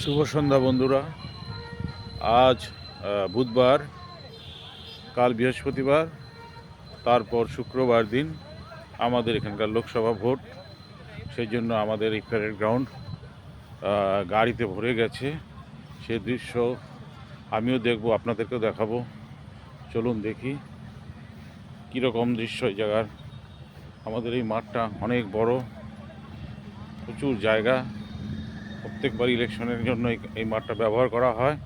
শুভ সন্ধ্যা বন্ধুরা। আজ বুধবার, কাল বৃহস্পতিবার, তারপর শুক্রবার দিন আমাদের এখানকার লোকসভা ভোট। সেই জন্য আমাদের এই প্যারেড গ্রাউন্ড গাড়িতে ভরে গেছে। সে দৃশ্য আমিও দেখব, আপনাদেরকেও দেখাবো। চলুন দেখি কীরকম দৃশ্য এই জায়গার। আমাদের এই মাঠটা অনেক বড়, প্রচুর জায়গা। প্রত্যেকবার ইলেকশনের জন্য এই- মাঠটা ব্যবহার করা হয়।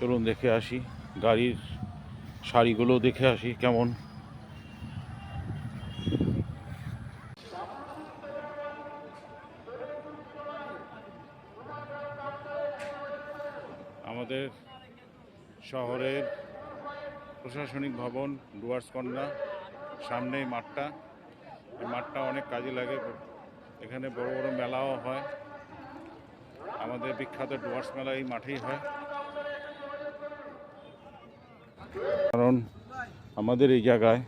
চলুন দেখে আসি, গাড়ির সারিগুলো দেখে আসি কেমন। আমাদের শহরের প্রশাসনিক ভবন, ডুয়ার্স কন্যা সামনে মাঠটা। এই মাঠটা অনেক কাজে লাগে। এখানে বড় বড় মেলাও হয়। আমাদের বিখ্যাত ডুয়ার্স মেলা এই মাঠেই হয়। কারণ আমাদের এই জায়গায়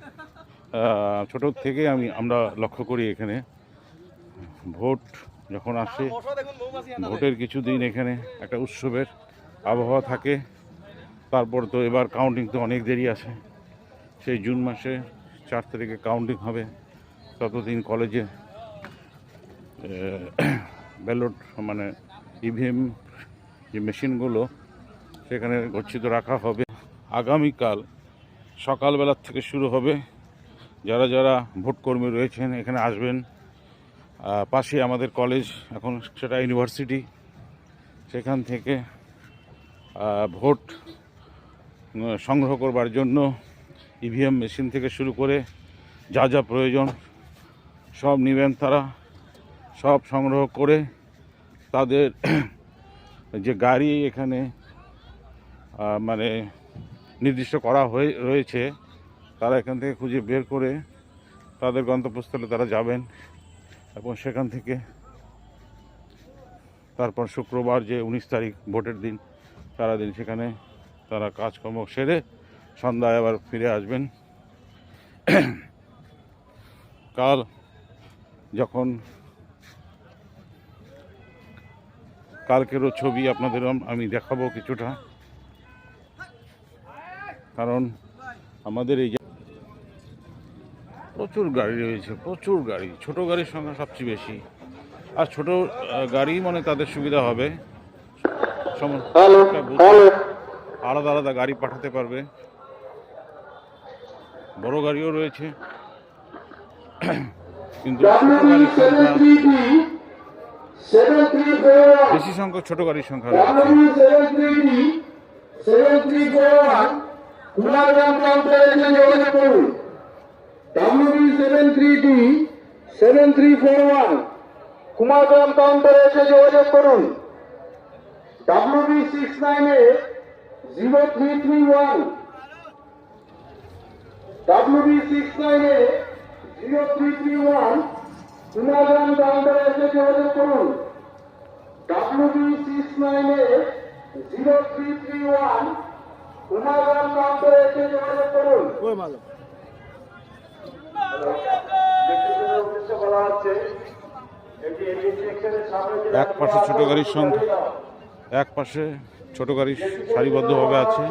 ছোট থেকে আমি, আমরা লক্ষ্য করি এখানে। ভোট যখন আসে, ভোটের কিছুদিন এখানে একটা উৎসবের আবহাওয়া থাকে। তারপর তো এবার কাউন্টিং তো অনেক দেরি আছে। সেই জুন মাসে চার তারিখে কাউন্টিং হবে। ততদিন কলেজে ব্যালট মানে ইভিএম যে মেশিনগুলো সেখানে গচ্ছিত রাখা হবে। আগামীকাল সকালবেলার থেকে শুরু হবে। যারা যারা ভোটকর্মী রয়েছেন, এখানে আসবেন। পাশে আমাদের কলেজ, এখন সেটা ইউনিভার্সিটি। সেখান থেকে ভোট সংগ্রহ করবার জন্য ইভিএম মেশিন থেকে শুরু করে যা যা প্রয়োজন, সব নেবেন তারা। সব সংগ্রহ করে তাদের যে গাড়ি এখানে মানে নির্দিষ্ট করা হয়ে, রয়েছে, তারা এখান থেকে খুঁজে বের করে তাদের গন্তব্যস্থলে তারা যাবেন এবং সেখান থেকে তারপর শুক্রবার যে উনিশ তারিখ ভোটের দিন, সারাদিন সেখানে তারা কাজকর্ম সেরে সন্ধ্যায় আবার ফিরে আসবেন। কাল যখন কালকেরও ছবি আপনাদের আমি দেখাবো কিছুটা। কারণ আমাদের এই প্রচুর গাড়ি রয়েছে প্রচুর গাড়ি। ছোট গাড়ির সংখ্যা সবচেয়ে বেশি। আর ছোট গাড়ি মানে তাদের সুবিধা হবে। আলাদা আলাদা গাড়ি পাঠাতে পারবে। বড় গাড়িও রয়েছে। কিন্তু ছোট গাড়ির সংখ্যা বেশি সংখ্যক ছোট গাড়ির সংখ্যা কুমারগ্রাম কাউন্টারে এসে যোগাযোগ করুন ডাব্লিউবি সিক্স নাইনে zero three three one WB six নাইনে zero three three one Kumargram কাউন্টারে যোগাযোগ করুন। ডাব্লিউবি সিক্স নাইনে zero three three one Kumargram কাউন্টারে এসে যোগাযোগ করুন। এক পাশে ছোট গাড়ির সংখ্যা এক পাশে ছোট গাড়ি সারিবদ্ধভাবে আছে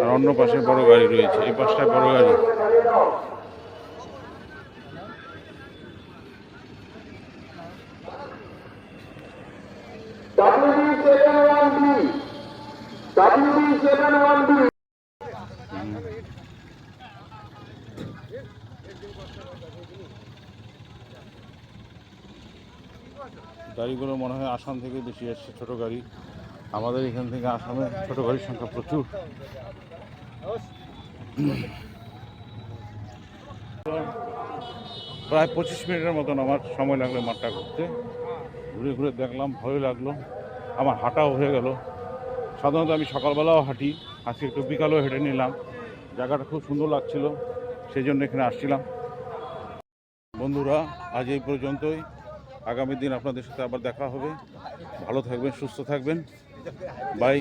আর অন্য পাশে বড় গাড়ি রয়েছে। এই পাশটায় বড় গাড়ি। গাড়িগুলো মনে হয় আসাম থেকে বেশি এসছে ছোট গাড়ি। আমাদের এখান থেকে আসামে ছোট গাড়ির সংখ্যা প্রচুর। প্রায় পঁচিশ মিনিটের মতন আমার সময় লাগল মাঠটা ঘুরতে। ঘুরে ঘুরে দেখলাম ভালো লাগল। আমার হাঁটাও হয়ে গেল। সাধারণত আমি সকালবেলাও হাঁটি, আজকে একটু বিকালেও হেঁটে নিলাম। জায়গাটা খুব সুন্দর লাগছিল সেই জন্য এখানে আসছিলাম। বন্ধুরা, আজ এই পর্যন্তই। আগামী দিন আপনাদের সাথে আবার দেখা হবে। ভালো থাকবেন, সুস্থ থাকবেন। বাই